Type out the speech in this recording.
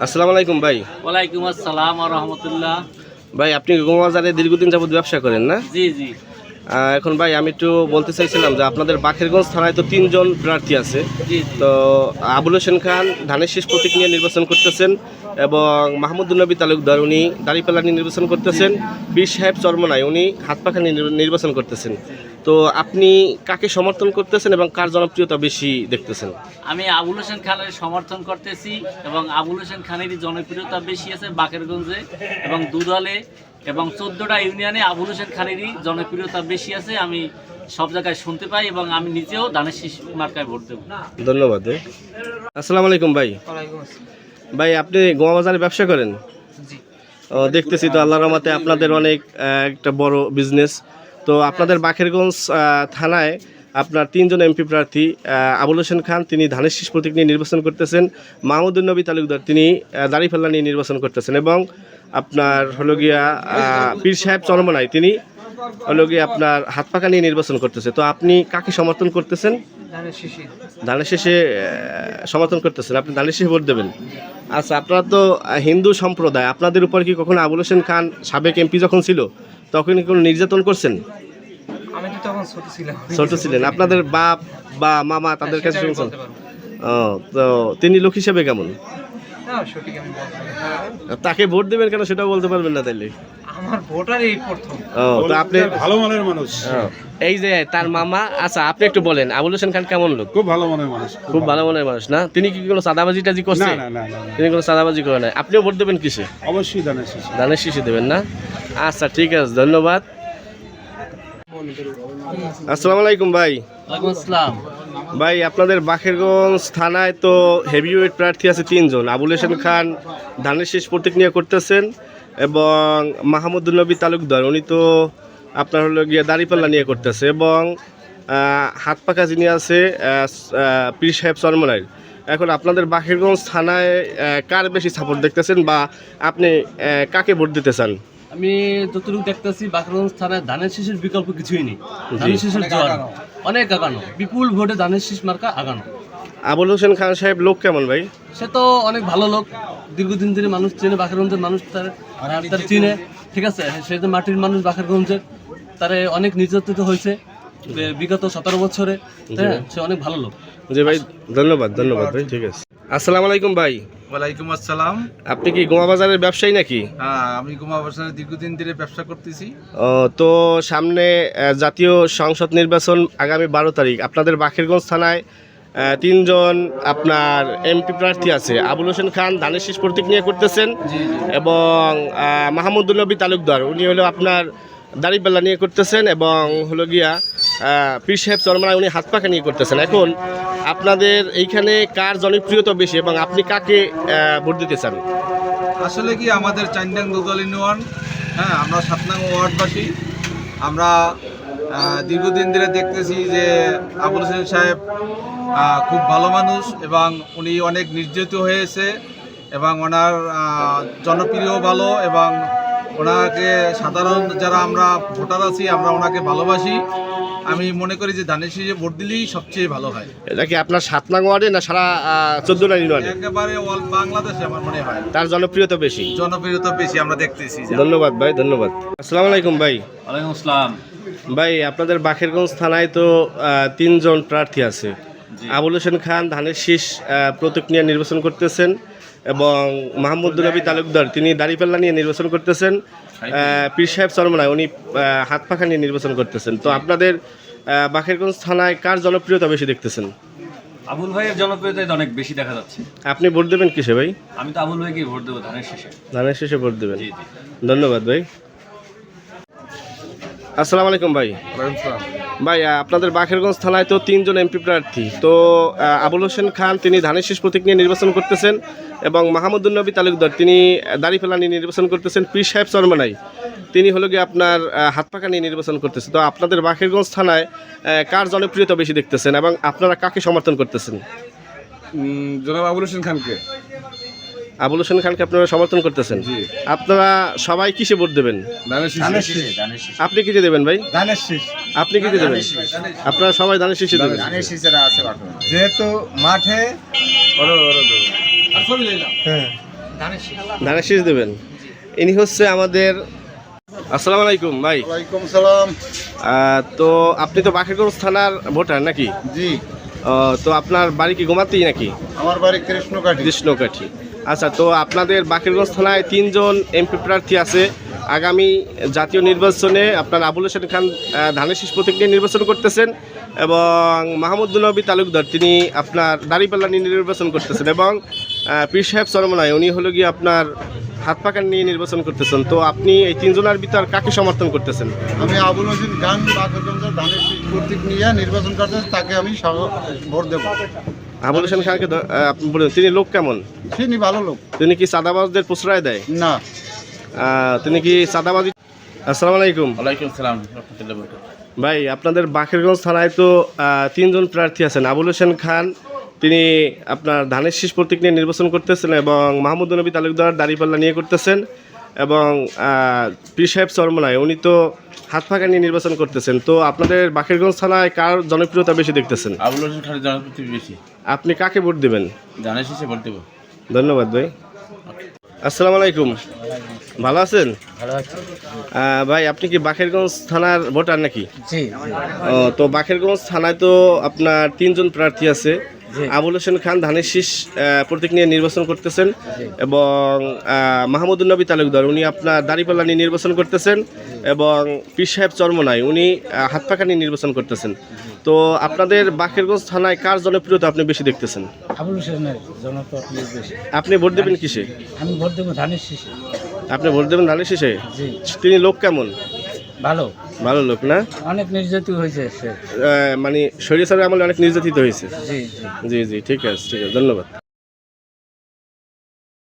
আসসালামু আলাইকুম ভাই। ওয়ালাইকুম আসসালাম রহমতুল্লাহ। ভাই আপনি গোমাবাজারে দীর্ঘদিন যাবত ব্যবসা করেন না? জি জি। এখন ভাই আমি একটু বলতে চাইছিলাম যে আপনাদের বাখেরগঞ্জ থানায় তো তিনজন প্রার্থী আছে। তো আবুল হোসেন খান ধানের শেষ প্রতীক নিয়ে নির্বাচন করতেছেন এবং মাহমুদুল নবী তালুকদার উনি দাঁড়িপাল্লা নিয়ে নির্বাচন করতেছেন। বীর সাহেব চর্মনায় উনি নিয়ে নির্বা- নির্বাচন করতেছেন। তো আপনি কাকে সমর্থন করতেছেন এবং কার জনপ্রিয়তা বেশি দেখতেছেন? আমি আবুল হোসেন খানের সমর্থন করতেছি এবং আবুল হোসেন খানেরই জনপ্রিয়তা বেশি আছে বাকেরগঞ্জে এবং দুদলে এবং চোদ্দটা ইউনিয়নে আবুল হোসেন খানেরই জনপ্রিয়তা বেশি আছে। আমি সব জায়গায় শুনতে পাই এবং আমি নিজেও দানের শীষ মার্কায় ভোট দেবো। ধন্যবাদ। ভাই আসসালামু আলাইকুম ভাই। ভাই আপনি গোমাবাজারে ব্যবসা করেন? ও দেখতেছি তো আল্লাহর রহমতে আপনাদের অনেক একটা বড় বিজনেস তো আপনাদের বাখেরগঞ্জ থানায় আপনার তিনজন এমপি প্রার্থী আবুল হোসেন খান তিনি ধানের শীষ প্রতীক নিয়ে নির্বাচন করতেছেন। মাহমুদুল নবী তালুকদার তিনি আহ, দাড়িপাল্লা নিয়ে নির্বাচন করতেছেন। এবং আপনার হলো গিয়া পীর সাহেব চরমনাই তিনি হলো গিয়ে আপনার হাত পাকা নিয়ে নির্বাচন করতেছে। তো আপনি কাকে সমর্থন করতেছেন? ধানের শেষে। সমর্থন করতেছেন। আপনি ধানের শেষে ভোট দেবেন। আচ্ছা আপনারা তো হিন্দু সম্প্রদায় আপনাদের উপর কি কখনো আবুল হোসেন খান সাবেক এমপি যখন ছিল তখন কোন নির্যাতন করছেন? আমি তো তখন ছোট ছিলাম। ছোট ছিলেন। আপনাদের বাপ বা মামা তাদের কাছে শুনছেন? ও তো তিনি লোক হিসেবে কেমন। তাকে ভোট দেবেন কেন সেটাও বলতে পারবেন না তাইলে? আমার ভোটার এই প্রথম। ও তো আপনি ভালো মনের মানুষ। ও, এই যে তার মামা আচ্ছা আপনি একটু বলেন আবুল হোসেন খান কেমন লোক? খুব ভালো মনের মানুষ খুব ভালো। মনের মানুষ না? তিনি কি কোনো চাঁদাবাজি টাজি করছে? না না না না। তিনি কোনো চাঁদাবাজি করে নাই। আপনিও ভোট দেবেন কিসে? অবশ্যই দানের শিশু দেবেন না? আচ্ছা ঠিক আছে ধন্যবাদ। আসসালামু আলাইকুম ভাই। আসসালাম। ভাই আপনাদের বাখেরগঞ্জ থানায় তো হেভিওয়েট প্রার্থী আছে তিনজন। আবুল হোসেন খান ধানের শেষ প্রতীক নিয়ে করতেছেন। এবং মাহমুদুল নবী তালুকদার উনি তো আপনার হলো গিয়ে দাড়িপাল্লা নিয়ে করতেছে এবং হাত পাকা যিনি আছে পীর সাহেব চরমনাইর এখন আপনাদের বাখেরগঞ্জ থানায় কার বেশি সাপোর্ট দেখতেছেন বা আপনি কাকে ভোট দিতে চান? আমি যতটুকু দেখতেছি বাকরগঞ্জ থানায় ধানের শীষের বিকল্প কিছুই নেই। ধানের শীষের জোয়ার। অনেক আগানো। বিপুল ভোটে ধানের শীষ মার্কা আগানো। আবুল হোসেন খান সাহেব লোক কেমন ভাই? সে তো অনেক ভালো লোক। দীর্ঘদিন ধরে মানুষ চেনে বাকরগঞ্জের মানুষ তার তার চিনে। ঠিক আছে? সে তো মাটির মানুষ বাকরগঞ্জের। তারে অনেক নির্যাতিত হয়েছে বিগত সতেরো বছরে। হ্যাঁ সে অনেক ভালো লোক। জি ভাই ধন্যবাদ ধন্যবাদ ভাই ঠিক আছে। আসসালামু আলাইকুম ভাই। ওয়ালাইকুম আসসালাম। আপনি কি গোমা বাজারের ব্যবসায়ী নাকি? হ্যাঁ আমি গুমা বাজারে দীর্ঘদিন ধরে ব্যবসা করতেছি। ও, তো সামনে আহ, জাতীয় সংসদ নির্বাচন আগামী বারো তারিখ। আপনাদের বাখেরগঞ্জ থানায় তিনজন আপনার এমপি প্রার্থী আছে। আবুল হোসেন খান ধানের শীষ প্রতীক নিয়ে করতেছেন এবং মাহমুদুল নবী তালুকদার উনি হলো আপনার দাড়িপাল্লা নিয়ে করতেছেন এবং হলো গিয়া পীর সাহেব চরমরা উনি হাত পাখা নিয়ে করতেছেন। এখন আপনাদের এইখানে কার জনপ্রিয়তা বেশি এবং আপনি কাকে ভোট দিতে চান? আসলে কি আমাদের চান্ডাং দুদল ইউনিয়ন হ্যাঁ আমরা সাতনাং ওয়ার্ডবাসী। আমরা দীর্ঘদিন ধরে দেখতেছি যে আবুল হোসেন সাহেব খুব ভালো মানুষ এবং উনি অনেক নির্যাতিত হয়েছে এবং ওনার জনপ্রিয় ভালো এবং ওনাকে সাধারণ যারা আমরা ভোটার আছি আমরা ওনাকে ভালোবাসি। আমি মনে করি যে ধানের শীষে ভোট দিলেই সবচেয়ে ভালো হয়। এটা কি আপনার সাত নং ওয়ার্ডে না সারা চোদ্দ চোদ্দোটা ওয়ার্ডে? একেবারে অল বাংলাদেশে আমার মনে হয়। তার জনপ্রিয়তা বেশি। জনপ্রিয়তা বেশি আমরা দেখতেছি ধন্যবাদ ভাই ধন্যবাদ। আসসালামু আলাইকুম ভাই। ওয়ালাইকুম আসসালাম। ভাই আপনাদের বাখেরগঞ্জ থানায় তো তিনজন প্রার্থী আছে। আবুল হোসেন খান ধানের শীষ প্রতীক নিয়ে নির্বাচন করতেছেন এবং মাহমুদুল নবী তালুকদার তিনি দাড়িপাল্লা নিয়ে নির্বাচন করতেছেন। পীর সাহেব চরমনায় উনি হাত পাখা নিয়ে নির্বাচন করতেছেন। তো আপনাদের বাখেরগঞ্জ থানায় কার জনপ্রিয়তা বেশি দেখতেছেন? আবুল ভাইয়ের জনপ্রিয়তা অনেক বেশি দেখা যাচ্ছে। আপনি ভোট দেবেন কিসে ভাই? আমি তো আবুল ভাইকে ভোট দেবো ধানের শেষে। ধানের শেষে ভোট দেবেন। ধন্যবাদ ভাই। আসসালামু আলাইকুম ভাই। ভাই আপনাদের বাখেরগঞ্জ থানায় তো তিনজন এমপি প্রার্থী। তো আবুল হোসেন খান তিনি ধানের শেষ প্রতীক নিয়ে নির্বাচন করতেছেন এবং মাহমুদুল নবী তালুকদার তিনি দাড়িপাল্লা নিয়ে নির্বাচন করতেছেন পীর সাহেব চরমানাই। তিনি হলো গিয়ে আপনার হাত পাকা নিয়ে নির্বাচন করতেছেন তো আপনাদের বাখেরগঞ্জ থানায় কার জনপ্রিয়তা বেশি দেখতেছেন এবং আপনারা কাকে সমর্থন করতেছেন? জনাব আবুল হোসেন খানকে। আবুল হোসেন খানকে আপনারা সমর্থন করতেছেন। আপনারা সবাই কিসে ভোট দেবেন? আপনি কিতে দেবেন ভাই? আপনি কিতে দেবেন? আপনারা সবাই ধানের শীষে দেবেন। যেহেতু মাঠে ধানের শীষ। দেবেন। ইনি হচ্ছে আমাদের আসসালামু আলাইকুম ভাই। ওয়ালাইকুম সালাম। তো আপনি তো বাকেরগঞ্জ থানার ভোটার নাকি? জি। তো আপনার বাড়ি কি গোমাতেই নাকি? আমার বাড়ি কৃষ্ণকাঠি। কৃষ্ণকাঠি। আচ্ছা তো আপনাদের বাকেরগঞ্জ থানায় তিনজন এমপি প্রার্থী আছে। আগামী জাতীয় নির্বাচনে আপনার আবুল হোসেন খান ধানের শীষ প্রতীক নিয়ে নির্বাচন করতেছেন এবং মাহমুদুল নবী তালুকদার, তিনি আপনার দাঁড়িপাল্লা নিয়ে নির্বাচন করতেছেন এবং পীর সাহেব সরমনায় উনি হলো গিয়ে আপনার হাত পাকান নিয়ে নির্বাচন করতেছেন। তো আপনি এই তিনজনের ভিতর কাকে সমর্থন করতেছেন? আমি আবুল হোসেন খান ধানের শীষ নিয়ে নির্বাচন করতে তাকে আমি ভোট দেবো। আবুল হোসেন খানকে আপনি বলুন তিনি লোক কেমন? তিনি ভালো লোক। তিনি কি চাঁদাবাজদের প্রশ্রয় দেয়? না। তিনি কি চাঁদাবাজি? আসসালামু আলাইকুম। ওয়ালাইকুম সালাম ভাই আপনাদের বাকেরগঞ্জ থানায় তো তিনজন প্রার্থী আছেন। আবুল হোসেন খান তিনি আপনার ধানের শীষ প্রতীক নিয়ে নির্বাচন করতেছেন এবং মাহমুদ নবী তালুকদার দাঁড়িপাল্লা নিয়ে করতেছেন এবং পীর সাহেব চরমনায় উনি তো হাত ফাঁকা নিয়ে নির্বাচন করতেছেন। তো আপনাদের বাকেরগঞ্জ থানায় কার জনপ্রিয়তা বেশি দেখতেছেন? আবুল হোসেন খানের জনপ্রতি বেশি। আপনি কাকে ভোট দেবেন? ধানের শীষে ভোট দেবো। ধন্যবাদ ভাই। আসসালামু আলাইকুম। ভালো আছেন? ভাই আপনি কি বাকেরগঞ্জ থানার ভোটার নাকি? জি। ও, তো বাকেরগঞ্জ থানায় তো আপনার তিনজন প্রার্থী আছে। আবুল হোসেন খান ধানের শীষ প্রতীক নিয়ে নির্বাচন করতেছেন এবং মাহমুদুল নবী তালুকদার উনি আপনার দাঁড়িপাল্লা নিয়ে নির্বাচন করতেছেন এবং পীর সাহেব চরমনায় উনি হাত পাকা নিয়ে নির্বাচন করতেছেন। তো আপনাদের বাকেরগঞ্জ থানায় কার জনপ্রিয়তা আপনি বেশি দেখতেছেন? আবুল হোসেনের জনপ্রিয় বেশি। আপনি ভোট দেবেন কিসে? আমি ভোট দেবো ধানের শীষে। আপনি ভোট দেবেন ধানের শীষে? তিনি লোক কেমন? ভালো। ভালো লোক না? অনেক নির্যাতিত হয়েছে সে। মানে শরীর আমলে অনেক নির্যাতিত হয়েছে। জি। জি জি ঠিক আছে ঠিক আছে ধন্যবাদ।